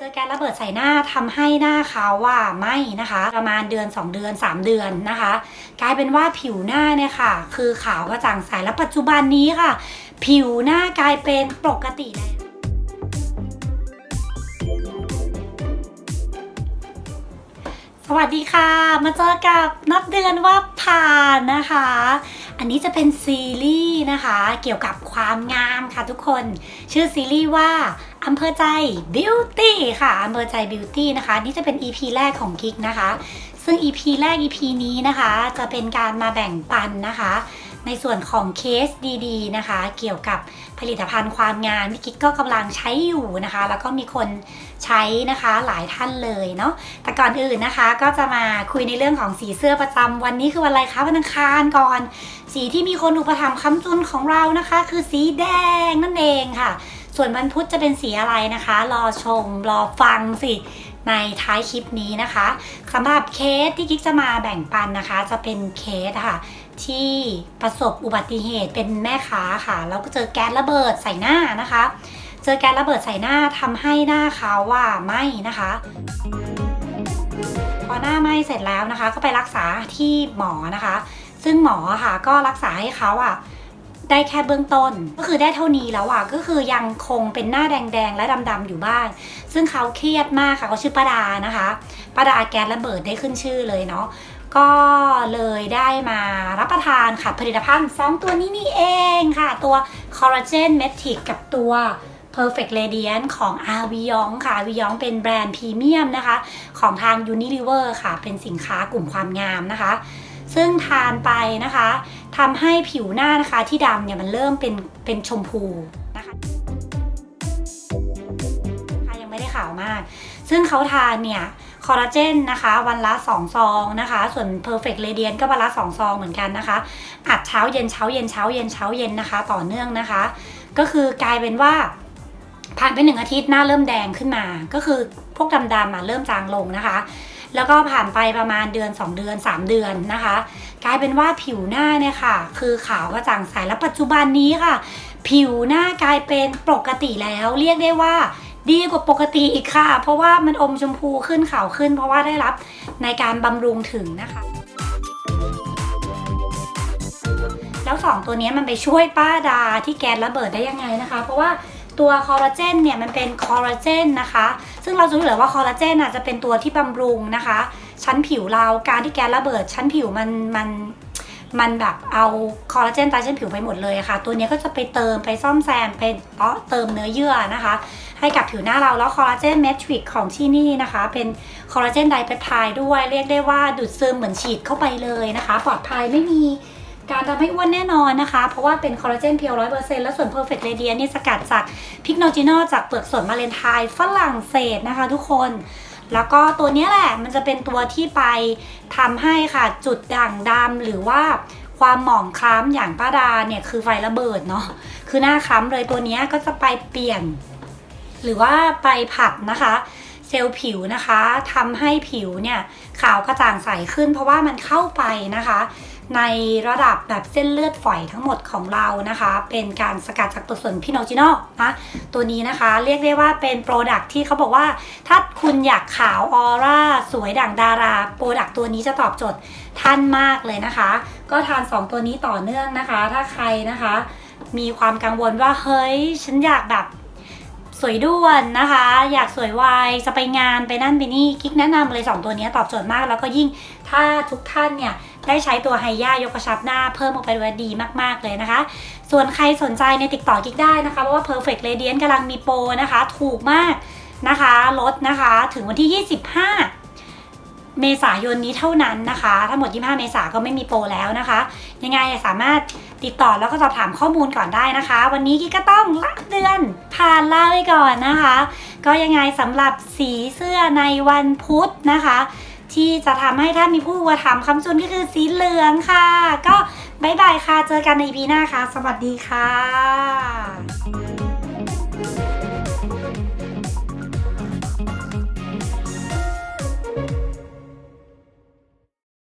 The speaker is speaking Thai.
เจอแก๊สระเบิดใส่หน้าทำให้หน้าเขาว่าไหม่นะคะ ประมาณเดือน 2 เดือน 3 เดือนนะคะ กลายเป็นว่าผิวหน้าเนี่ยค่ะ คือขาวกระจ่างใสและปัจจุบันนี้ค่ะ ผิวหน้ากลายเป็นปกติแล้วสวัสดีค่ะ มาเจอกับนับเดือนว่าผ่านนะคะ อันนี้จะเป็นซีรีส์นะคะ เกี่ยวกับความงามค่ะทุกคน ชื่อซีรีส์ว่า อำเภอใจ Beauty ค่ะอำเภอใจ Beauty นะคะ นี่จะเป็น EP แรกของกิ๊กนะคะ ซึ่ง EP แรก EP นี้นะคะ จะเป็นการมาแบ่งปันนะคะ ในส่วนของเคสดีๆนะคะ เกี่ยวกับผลิตภัณฑ์ความงามที่กิ๊กก็กำลังใช้อยู่นะคะ แล้วก็มีคนใช้นะคะหลายท่านเลยเนาะแต่ก่อนอื่นนะคะก็จะมาคุยในเรื่องของสีเสื้อประจำวันนี้คือวันอะไรคะวันอังคารก่อน สีที่มีคนอุปถัมภ์ค้ำจุนของเรานะคะ คือสีแดงนั่นเองค่ะ ส่วนวันพุธจะเป็นสีอะไรนะคะ รอชมรอฟังสิในท้ายคลิปนี้นะคะสำหรับเคสที่กิ๊กจะมาแบ่งปันนะคะ จะเป็นเคสค่ะ ที่ประสบอุบัติเหตุเป็นแม่ค้าค่ะ แล้วก็เจอแก๊สระเบิดใส่หน้านะคะ เจอแก๊สระเบิดใส่หน้าทำให้หน้าเขาว่าไหม้นะคะพอหน้าไหม้เสร็จแล้วนะคะ ก็ไปรักษาที่หมอนะคะ ซึ่งหมอค่ะก็รักษาให้เขาอะ ได้แค่เบื้องต้น ก็คือได้เท่านี้แล้วอะก็คือยังคงเป็นหน้าแดงๆ และดำๆอยู่บ้าง ซึ่งเขาเครียดมากค่ะเขาชื่อป้าดานะคะป้าดาแก๊สระเบิดได้ขึ้นชื่อเลยเนาะก็เลยได้มารับประทานค่ะผลิตภัณฑ์สองตัวนี้นี่เองค่ะ ตัวคอลลาเจนเมทิกกับตัว Perfect Radiant ของ a v i o n ค่ะ a v i o n เป็นแบรนด์พรีเมียมนะคะ ของทาง Unilever ค่ะ เป็นสินค้ากลุ่มความงามนะคะ ซึ่งทานไปนะคะทำให้ผิวหน้านะคะที่ดำเนี่ยมันเริ่มเป็นเป็นชมพูนะคะยังไม่ได้ขาวมาก ซึ่งเขาทานเนี่ยคอลลาเจนนะคะวันละ 2 ซองนะคะ ส่วน Perfect Radiant ก็วันละ 2 ซองเหมือนกันนะคะ อัดเช้าเย็นเช้าเย็นเช้าเย็นเช้าเย็นนะคะ ต่อเนื่องนะคะ ก็คือกลายเป็นว่าผ่านไปหนึ่งอาทิตย์หน้าเริ่มแดงขึ้นมา ก็คือพวกดำๆอะเริ่มจางลงนะคะ แล้วก็ผ่านไปประมาณเดือน 2 เดือน 3 เดือนนะคะ กลายเป็นว่าผิวหน้าเนี่ยค่ะ คือขาวกระจ่างใสและปัจจุบันนี้ค่ะ ผิวหน้ากลายเป็นปกติแล้ว เรียกได้ว่าดีกว่าปกติอีกค่ะ เพราะว่ามันอมชมพูขึ้นขาวขึ้น เพราะว่าได้รับในการบำรุงถึงนะคะแล้วสองตัวนี้มันไปช่วยป้าดาที่แก๊สระเบิดได้ยังไงนะคะ เพราะว่า ตัวคอลลาเจนเนี่ยมันเป็นคอลลาเจนนะคะ ซึ่งเราจะรู้อยู่แล้วว่าคอลลาเจนอะจะเป็นตัวที่บำรุงนะคะ ชั้นผิวเราการที่แก๊สระเบิด ชั้นผิวมันมันมันแบบเอาคอลลาเจนใต้ชั้นผิวไปหมดเลยะค่ะ ตัวนี้ก็จะไปเติมไปซ่อมแซมไปเตาะเติมเนื้อเยื่อนะคะ ให้กับผิวหน้าเราแล้วคอลลาเจนเมทริกของที่นี่นะคะ เป็นคอลลาเจนไดเปปไทด์ด้วย เรียกได้ว่าดูดซึมเหมือนฉีดเข้าไปเลยนะคะ ปลอดภัยไม่มี การทำให้อ้วนแน่นอนนะคะ เพราะว่าเป็นคอลลาเจนเพียวร้อยเปอร์เซ็นต์แล้วส่วน Perfect Radiant นี่สกัดจากพิกโนจิโนจากเปลือกสนมาเลนไทน์ฝรั่งเศสนะคะทุกคนแล้วก็ตัวนี้แหละมันจะเป็นตัวที่ไปทำให้ค่ะจุดด่างดำหรือว่าความหมองคล้ำอย่างป้าดาเนี่ยคือไฟระเบิดเนาะคือหน้าคล้ำเลยตัวนี้ก็จะไปเปลี่ยน หรือว่าไปผัดนะคะ เซลล์ผิวนะคะทำให้ผิวเนี่ยขาวกระจ่างใสขึ้น เพราะว่ามันเข้าไปนะคะ ในระดับแบบเส้นเลือดฝอยทั้งหมดของเรานะคะ เป็นการสกัดจากตัวส่วนพิโนจิโนนะตัวนี้นะคะเรียกได้ว่าเป็นโปรดักที่เขาบอกว่า ถ้าคุณอยากขาวออร่าสวยดั่งดาราโปรดักตัวนี้จะตอบโจทย์ท่านมากเลยนะคะ ก็ทาน 2 ตัวนี้ต่อเนื่องนะคะ ถ้าใครนะคะ มีความกังวลว่าเฮ้ยฉันอยากแบบสวยด้วนนะคะ อยากสวยไวจะไปงานไปนั่นไปนี่กิ๊กแนะนำเลย 2 ตัวนี้ตอบโจทย์มากแล้วก็ยิ่ง ถ้าทุกท่านเนี่ยได้ใช้ตัวไฮย่ายกกระชับหน้าเพิ่มออกไปด้วยดีมาก ๆ เลยนะคะ ส่วนใครสนใจในติดต่อกิ๊กได้นะคะ เพราะว่า Perfect Radiant กำลังมีโปรนะคะ ถูกมากนะคะลดนะคะถึงวันที่ 25เมษายนนี้เท่านั้นนะคะ ทั้งหมด 25 เมษาก็ไม่มีโปรแล้วนะคะ ยังไงสามารถติดต่อแล้วก็สอบถามข้อมูลก่อนได้นะคะ วันนี้กิ๊กก็ต้องละเดือนผ่านลาไปก่อนนะคะ ก็ยังไงสำหรับสีเสื้อในวันพุธนะคะ ที่จะทำให้ถ้ามีผู้อุปถัมภ์คำจุนก็คือสีเหลืองค่ะ ก็บายบายค่ะ เจอกันในพีหน้าค่ะ สวัสดีค่ะ